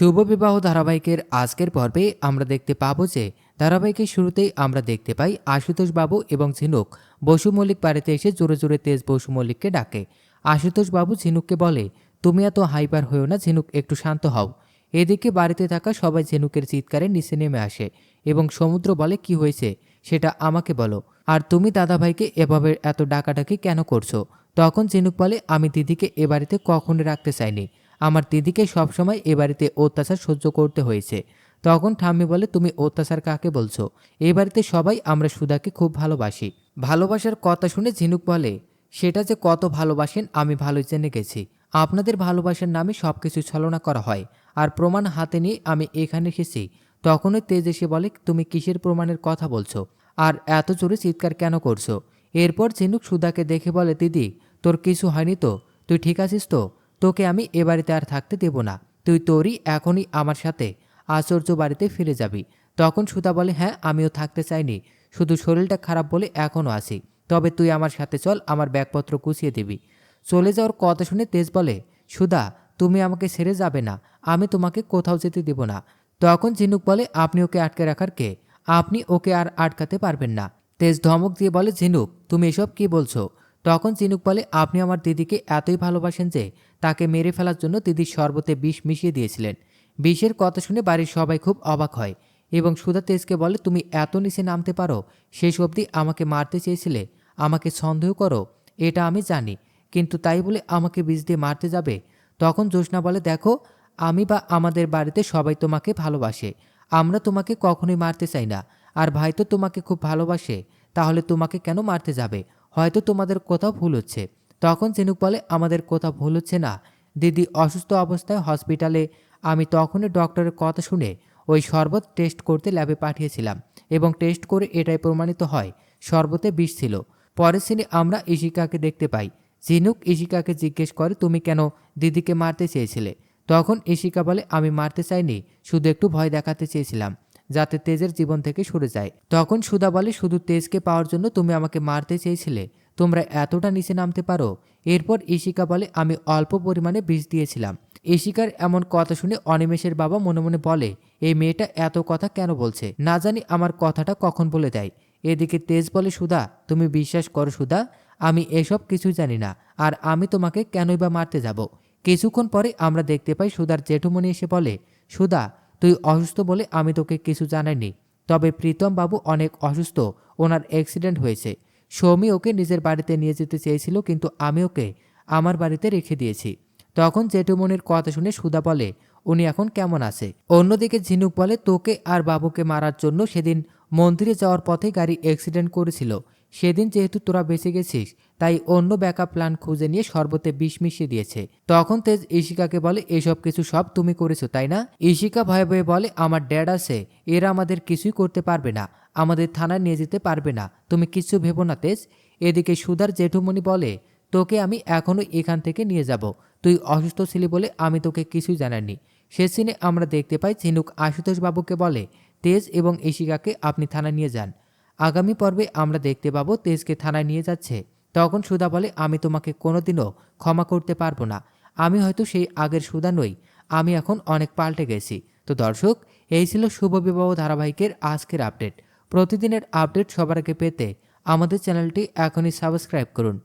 শুভ বিবাহ ধারাবাহিকের আজকের পর্বে আমরা দেখতে পাবো যে ধারাবাহিকের শুরুতেই আমরা দেখতে পাই আশুতোষ বাবু এবং ঝিনুক। বসু মল্লিক বাড়িতে এসে জোরে জোরে তেজ বসু মল্লিককে ডাকে। আশুতোষ বাবু ঝিনুককে বলে, তুমি এত হাইপার হয়েও না, ঝিনুক, একটু শান্ত হও। এদিকে বাড়িতে থাকা সবাই ঝিনুকের চিৎকারে নিচে নেমে আসে এবং সমুদ্র বলে, কি হয়েছে? সেটা আমাকে বলো। আর তুমি দাদাভাইকে এভাবে এত ডাকাডাকি কেন করছ? তখন ঝিনুক বলে, আমি দিদিকে এ বাড়িতে কখনো রাখতে চাইনি। আমার দিদিকে সবসময় এ বাড়িতে অত্যাচার সহ্য করতে হয়েছে। তখন ঠাম্মি বলে, তুমি অত্যাচার কাকে বলছো? এ বাড়িতে সবাই আমরা সুধাকে খুব ভালোবাসি। ভালোবাসার কথা শুনে ঝিনুক বলে, সেটা যে কত ভালোবাসেন, আমি ভালোই জেনে গেছি। আপনাদের ভালোবাসার নামে সব কিছু ছলনা করা হয়, আর প্রমাণ হাতে নিয়ে আমি এখানে এসেছি। তখনই তেজ এসে বলে, তুমি কিসের প্রমাণের কথা বলছো? আর এত জোরে চিৎকার কেন করছ? এরপর ঝিনুক সুধাকে দেখে বলে, দিদি, তোর কিছু হয়নি তো? তুই ঠিক আছিস তো? তোকে আমি এ বাড়িতে আর থাকতে দেব না। তুই তোরই এখনই আমার সাথে আশ্চর্য বাড়িতে ফিরে যাবি। তখন সুধা বলে হ্যাঁ আমিও থাকতে চাইনি। শুধু শরীরটা খারাপ বলে এখনও আসি তবে তুই আমার সাথে চল, আমার ব্যাগপত্র গুছিয়ে দিবি। চলে যাওয়ার কথা শুনে তেজ বলে, সুধা, তুমি আমাকে ছেড়ে যাবে না। আমি তোমাকে কোথাও যেতে দেব না। তখন ঝিনুক বলে, আপনি ওকে আটকে রাখার কে? আপনি ওকে আর আটকাতে পারবেন না। তেজ ধমক দিয়ে বলে, ঝিনুক, তুমি এসব কি বলছো? তখন চিনুক বলে, আপনি আমার দিদিকে এতই ভালোবাসেন যে তাকে মেরে ফেলার জন্য দিদির শরবতে বিষ মিশিয়ে দিয়েছিলেন। বিষের কথা শুনে বাড়ির সবাই খুব অবাক হয় এবং সুধা তেজকে বলে, তুমি এত নিচে নামতে পারো, শেষ অবধি আমাকে মারতে চেয়েছিলে, আমাকে সন্দেহ করো, এটা আমি জানি, কিন্তু তাই বলে আমাকে বিষ দিয়ে মারতে যাবে? তখন জোসনা বলে, দেখো, আমি বা আমাদের বাড়িতে সবাই তোমাকে ভালোবাসে, আমরা তোমাকে কখনোই মারতে চাই না, আর ভাই তো তোমাকে খুব ভালোবাসে, তাহলে তোমাকে কেন মারতে যাবে? হয়তো তোমাদের কোথাও ভুল হচ্ছে। তখন চিনুক বলে, আমাদের কোথাও ভুল হচ্ছে না। দিদি অসুস্থ অবস্থায় হসপিটালে। আমি তখনই ডক্টরের কথা শুনে ওই শরবত টেস্ট করতে ল্যাবে পাঠিয়েছিলাম এবং টেস্ট করে এটাই প্রমাণিত হয়। শরবতে বিষ ছিল। পরের সিনে আমরা ইশিকাকে দেখতে পাই। ঝিনুক ইশিকাকে জিজ্ঞেস করে, তুমি কেন দিদিকে মারতে চেয়েছিলে? তখন ইশিকা বলে, আমি মারতে চাইনি। শুধু একটু ভয় দেখাতে চেয়েছিলাম। যাতে তেজের জীবন থেকে সরে যায়। তখন সুধা বলে, শুধু তেজকে পাওয়ার জন্য তুমি আমাকে মারতে চেয়েছিলে। তোমরা এতটা নিচে নামতে পারো? এরপর ইশিকা বলে, আমি অল্প পরিমাণে বিষ দিয়েছিলাম। ইশিকার এমন কথা শুনে অনিমেষের বাবা মনে মনে বলে, এই মেয়েটা এত কথা কেন বলছে? না জানি আমার কথাটা কখন বলে দেয়। এদিকে তেজ বলে, সুধা, তুমি বিশ্বাস করো সুধা, আমি এসব কিছু জানি না, আর আমি তোমাকে কেনই বা মারতে যাব? কিছুক্ষণ পরে আমরা দেখতে পাই সুধার জেঠুমণি এসে বলে, সুধা তুই অসুস্থ বলে আমি তোকে কিছু জানাইনি। তবে প্রীতম বাবু অনেক অসুস্থ, ওনার অ্যাক্সিডেন্ট হয়েছে। সৌমি ওকে নিজের বাড়িতে নিয়ে যেতে চেয়েছিল, কিন্তু আমি ওকে আমার বাড়িতে রেখে দিয়েছি। তখন জেঠুমনির কথা শুনে সুদা বলে, উনি এখন কেমন আছে? অন্যদিকে ঝিনুক বলে, তোকে আর বাবুকে মারার জন্য সেদিন মন্দিরে যাওয়ার পথে গাড়ি অ্যাক্সিডেন্ট করেছিল। সেদিন যেহেতু তোরা বেঁচে গেছিস, তাই অন্য ব্যাকআপ প্ল্যান খুঁজে নিয়ে শরবতে বিষ মিশিয়ে দিয়েছে। তখন তেজ ইশিকাকে বলে, এসব কিছু সব তুমি করেছ, তাই না? ইশিকা ভয়ে ভয়ে বলে, আমার ড্যাড আছে, এরা আমাদের কিছুই করতে পারবে না, আমাদের থানায় নিয়ে যেতে পারবে না, তুমি কিছু ভেবো না তেজ। এদিকে সুধার জেঠুমণি বলে, তোকে আমি এখনও এখান থেকে নিয়ে যাব, তুই অসুস্থ ছিলি বলে আমি তোকে কিছুই জানাইনি। সে সিনে আমরা দেখতে পাই ঝিনুক আশুতোষ বাবুকে বলে, তেজ এবং ইশিকাকে আপনি থানায় নিয়ে যান। আগামী পর্বে আমরা দেখতে পাবো তেজকে থানায় নিয়ে যাচ্ছে। তখন সুধা বলে, আমি তোমাকে কোনোদিনও ক্ষমা করতে পারব না। আমি হয়তো সেই আগের সুধা নই। আমি এখন অনেক পাল্টে গেছি। তো দর্শক, এই ছিল শুভ বিবাহ ধারাবাহিকের আজকের আপডেট। প্রতিদিনের আপডেট সবার আগে পেতে আমাদের চ্যানেলটি এখনই সাবস্ক্রাইব করুন।